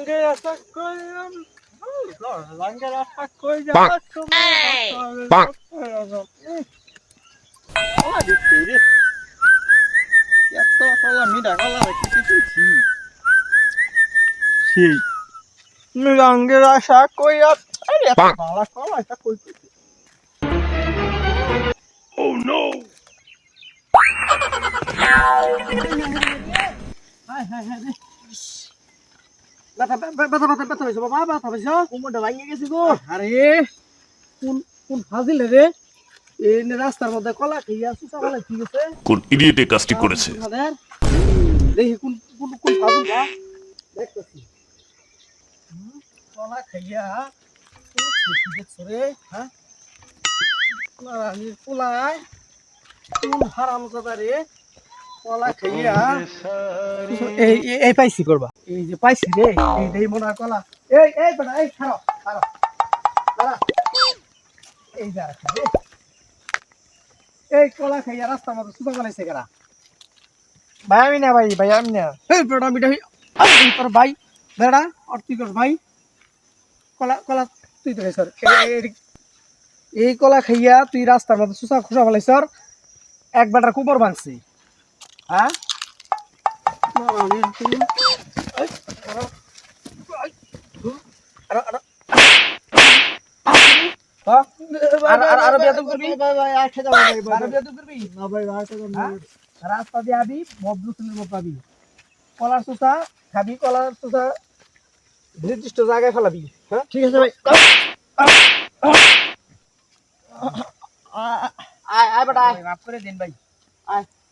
Langır atak koyuyorum. Langır atak koyacağım. Bak. Bak. Olha Deus querido. E a tua falamida, galera, que tem que sim. Sim. Me langueira essa coisa. Olha, fala, fala essa coisa. Oh no! Ai, ai, ai. ব্যথা ব্যথা ব্যথা ব্যথা হয়েছে বাবা ব্যথা হয়েছে। কোমরটা ভাঙে গেছে গো। আরে কোন কোন ফাজিল রে এই রাস্তার মধ্যে কলা খাইয়া সুসা কলা ঠিক আছে। কোন ইডিয়েট কাজটি করেছে? দেখি কোন কোন কোন ফাজিল বা দেখতেছি। কলা খাইয়া দেখছ রে? হ্যাঁ? পোলায় কোন হারাম জাদা রে? কলা খাইয়া এই এই- এই পাইছি করবা। এই যে পাইছি রে এই দেই মনে কলা। এই এই বেটা এই এই যা এই। কলা খাইয়া রাস্তার মধ্যে সুতা কলাইছে কারা? ভাই আমি না ভাই ভাই আমি না। এই বেটা আমি তোর ভাই। বেড়া আর তুই তোর ভাই। কলা কলা তুই তো খাইছর এই কলা খাইয়া তুই রাস্তার মধ্যে সুসা খুসা ফেলাইছর এক বেটার কুমর ভাঙছি হ্যাঁ? রাস্তা দিয়ে আবি ছেলের মতো আবি কলার চোষা খাবি কলার চোষা নির্দিষ্ট জায়গায় ফেলাবি হ্যাঁ? ঠিক আছে ভাই আয় আয় বেটা আয়। মাফ করে দিন ভাই। আয়।